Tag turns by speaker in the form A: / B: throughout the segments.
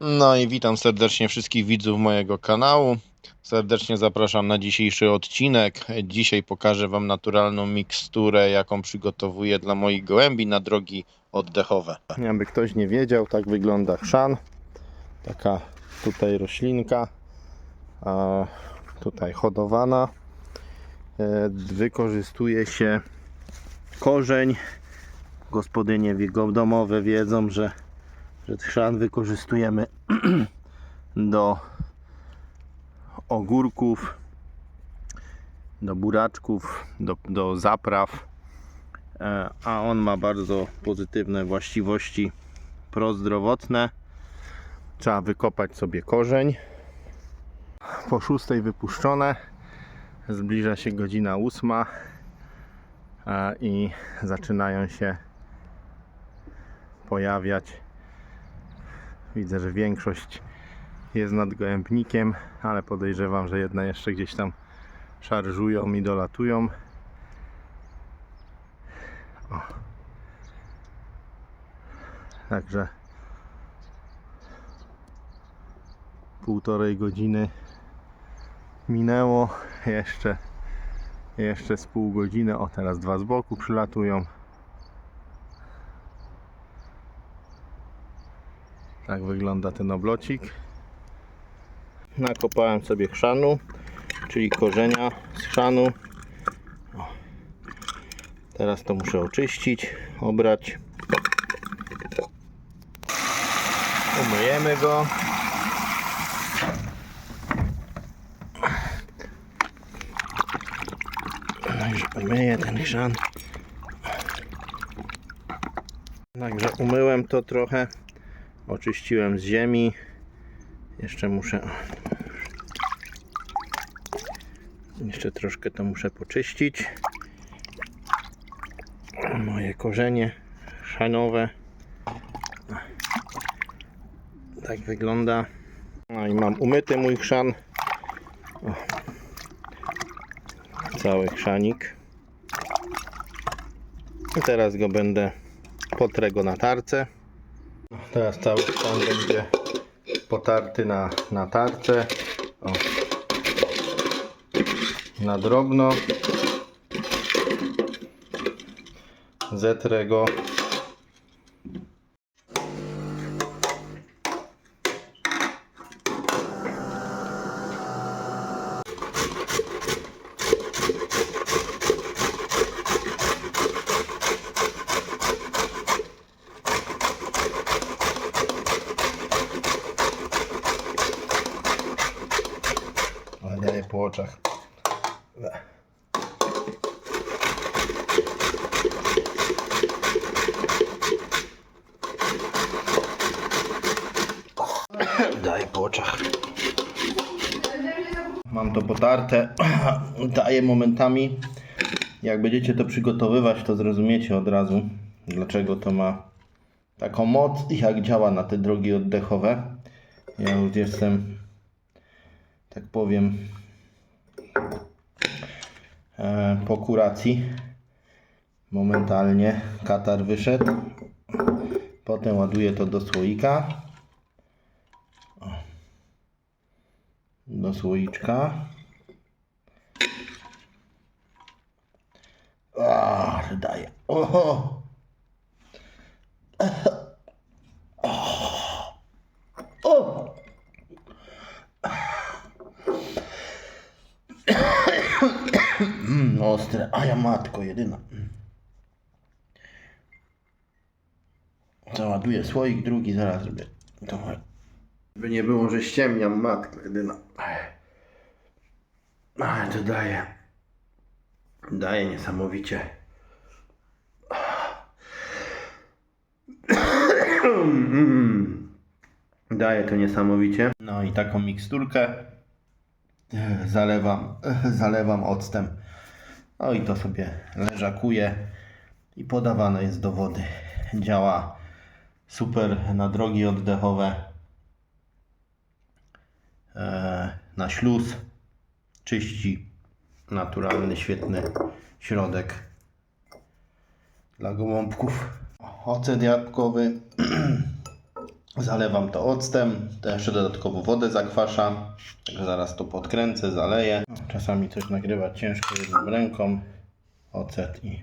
A: No i witam serdecznie wszystkich widzów mojego kanału. Serdecznie zapraszam na dzisiejszy odcinek. Dzisiaj pokażę Wam naturalną miksturę, jaką przygotowuję dla moich gołębi na drogi oddechowe. Jakby ktoś nie wiedział, tak wygląda chrzan. Taka tutaj roślinka, tutaj hodowana. E, Wykorzystuje się korzeń. Gospodynie domowe wiedzą, że że chrzan wykorzystujemy do ogórków, do buraczków, do, do zapraw, E, a on ma bardzo pozytywne właściwości prozdrowotne. Trzeba wykopać sobie korzeń. Po szóstej wypuszczone. Zbliża się godzina ósma e, i zaczynają się pojawiać Widzę, że większość jest nad gołębnikiem, ale podejrzewam, że jedne jeszcze gdzieś tam szarżują i dolatują. O. Także półtorej godziny minęło. Jeszcze, jeszcze z pół godziny. O, teraz dwa z boku przylatują. Tak wygląda ten oblocik. Nakopałem sobie chrzanu, czyli korzenia z chrzanu. Teraz to muszę oczyścić, obrać. Umyjemy go. Także umyję ten chrzan. Także umyłem to trochę oczyściłem z ziemi. Jeszcze muszę jeszcze troszkę to muszę poczyścić. Moje korzenie szanowe. Tak wygląda. No i mam umyty mój chrzan. O. cały chrzanik. I teraz go będę potrę go na tarce Teraz cały stan będzie potarty na, na tarce. O. Na drobno. Zetrę go. Ale daję po oczach. Daję po oczach. Mam to potarte. Daję momentami. Jak będziecie to przygotowywać, to zrozumiecie od razu, dlaczego to ma taką moc i jak działa na te drogi oddechowe. Ja już jestem tak powiem, e, po kuracji. Momentalnie katar wyszedł. Potem ładuję to do słoika. Do słoiczka. A, daję. Oho. O! Ostre. A ja matko jedyna. Załaduję słoik, drugi zaraz zrobię. Dobra. By nie było, że ściemniam matko jedyna. Ale to daje. Daje niesamowicie. Daje to niesamowicie. No i taką miksturkę zalewam, zalewam octem. No i to sobie leżakuje i podawane jest do wody. Działa super na drogi oddechowe, e, E, na śluz. Czyści, naturalny, świetny środek dla gołąbków. Ocet jabłkowy. Zalewam to octem, to jeszcze dodatkowo wodę zakwasza, zaraz to podkręcę, zaleję. Czasami coś nagrywać ciężko jedną ręką, ocet i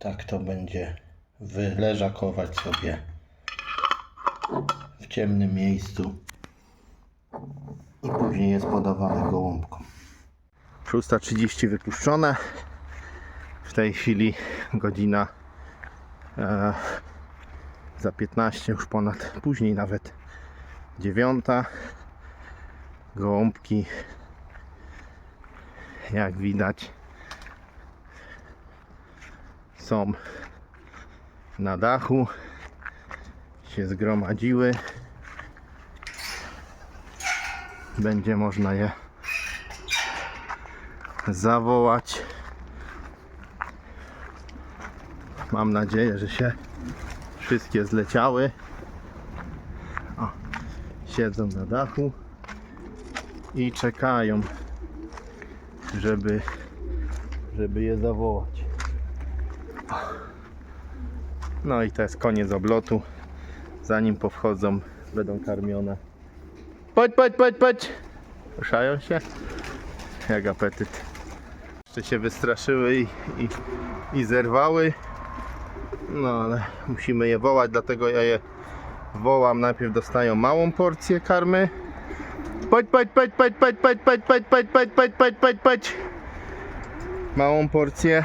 A: tak to będzie wyleżakować sobie w ciemnym miejscu i później jest podawane gołąbkom. 6.30 wypuszczone. W tej chwili godzina e, za 15 już ponad, później nawet 9. Gołąbki jak widać są na dachu się zgromadziły. Będzie można je zawołać. Mam nadzieję, że się wszystkie zleciały. O, siedzą na dachu i czekają żeby żeby je zawołać. No i to jest koniec oblotu. Zanim powchodzą, będą karmione. Chodź, chodź, chodź, chodź! Ruszają się. Jak apetyt. Jeszcze się wystraszyły i, i, i zerwały. No ale musimy je wołać, dlatego ja je wołam. Najpierw dostają małą porcję karmy. Chodź, chodź, chodź, chodź, chodź, chodź, chodź, chodź, chodź, chodź, chodź, chodź, chodź. Małą porcję.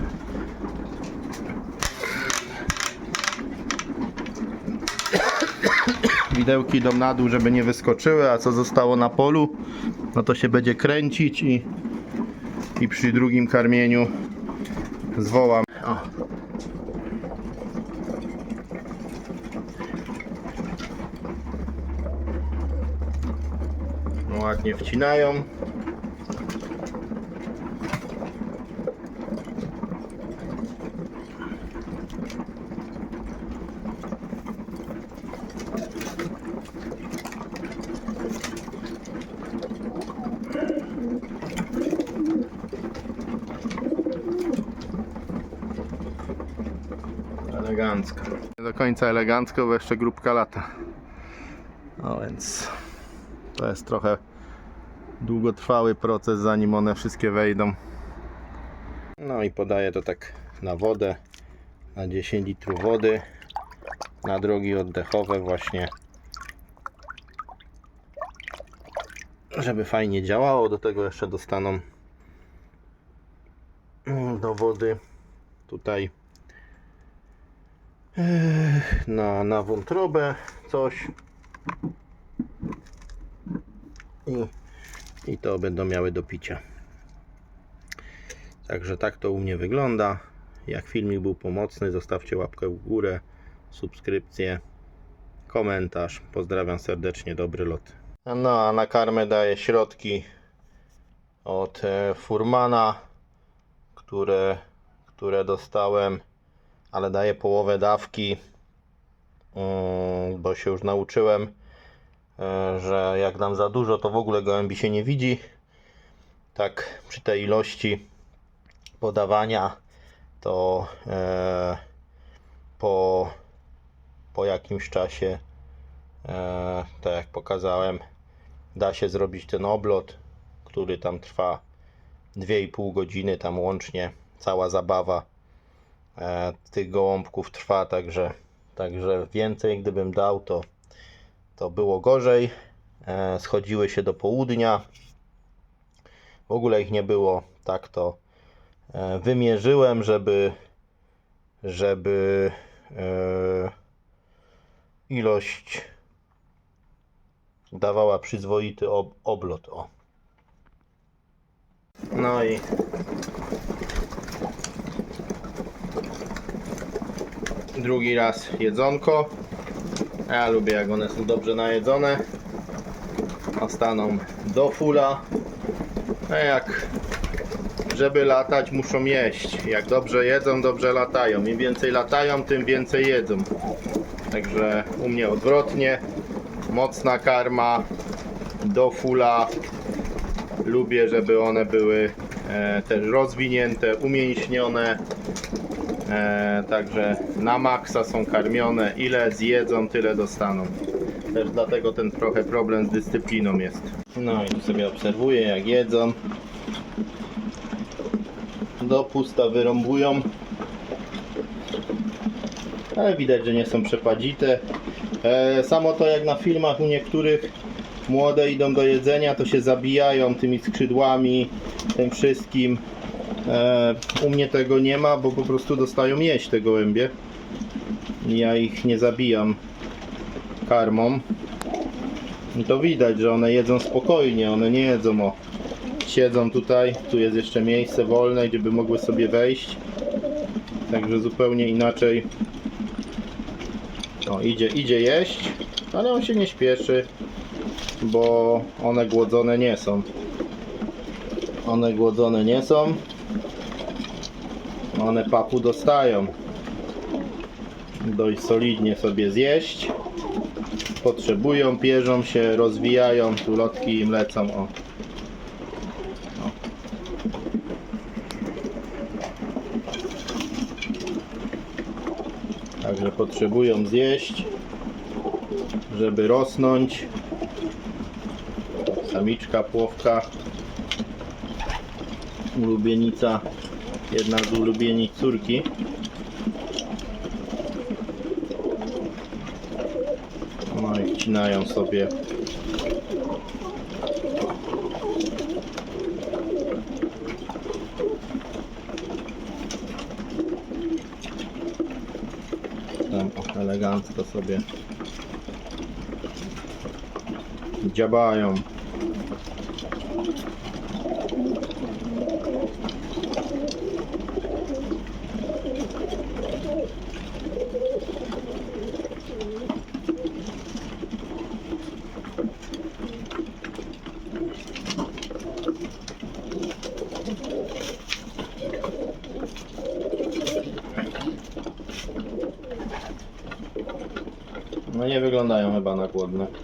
A: widełki idą na dół, żeby nie wyskoczyły, a co zostało na polu, no to się będzie kręcić i, i przy drugim karmieniu zwołam. O. No ładnie wcinają. Elegancko. Nie do końca elegancko, bo jeszcze grupka lata. No więc to jest trochę długotrwały proces, zanim one wszystkie wejdą. No i podaję to tak na wodę, na 10 litrów wody, na drogi oddechowe właśnie, żeby fajnie działało. Do tego jeszcze dostaną mm, do wody tutaj na, na wątrobę coś i, i to będą miały do picia. Także tak to u mnie wygląda. Jak filmik był pomocny, zostawcie łapkę w górę, subskrypcję, komentarz. Pozdrawiam serdecznie, dobry lot. No a na karmę daję środki od e, Furmana, które, które dostałem, ale daję połowę dawki, mm, bo się już nauczyłem, e, że jak dam za dużo, to w ogóle gołębi się nie widzi. Tak przy tej ilości podawania to e, po, po jakimś czasie, e, tak jak pokazałem, da się zrobić ten oblot, który tam trwa 2,5 godziny, tam łącznie cała zabawa tych gołąbków trwa, także, także więcej gdybym dał, to, to było gorzej. E, schodziły się do południa. W ogóle ich nie było, tak to e, wymierzyłem, żeby żeby e, ilość dawała przyzwoity ob oblot. O. No i drugi raz jedzonko. Ja lubię jak one są dobrze najedzone. A staną do fula. A jak żeby latać muszą jeść. Jak dobrze jedzą, dobrze latają. Im więcej latają, tym więcej jedzą. Także u mnie odwrotnie. Mocna karma do fula. Lubię, żeby one były e, też rozwinięte, umięśnione. E, także na maksa są karmione. Ile zjedzą, tyle dostaną. Też dlatego ten trochę problem z dyscypliną jest. No i tu sobie obserwuję jak jedzą do pusta wyrąbują. Ale widać, że nie są przepadzite. E, samo to jak na filmach u niektórych młode idą do jedzenia, to się zabijają tymi skrzydłami, tym wszystkim. E, u mnie tego nie ma, bo po prostu dostają jeść te gołębie. Ja ich nie zabijam karmą. I to widać, że one jedzą spokojnie, one nie jedzą o siedzą tutaj, tu jest jeszcze miejsce wolne, gdzie by mogły sobie wejść. Także zupełnie inaczej. O, idzie, idzie jeść, ale on się nie śpieszy, bo one głodzone nie są. One głodzone nie są. One papu dostają. Dość solidnie sobie zjeść. Potrzebują, pierzą się, rozwijają, tu lotki im lecą. O. Także potrzebują zjeść, żeby rosnąć. Samiczka, płowka, ulubienica, jedna z ulubienic córki. No i wcinają sobie tam elegancko sobie dziabają. No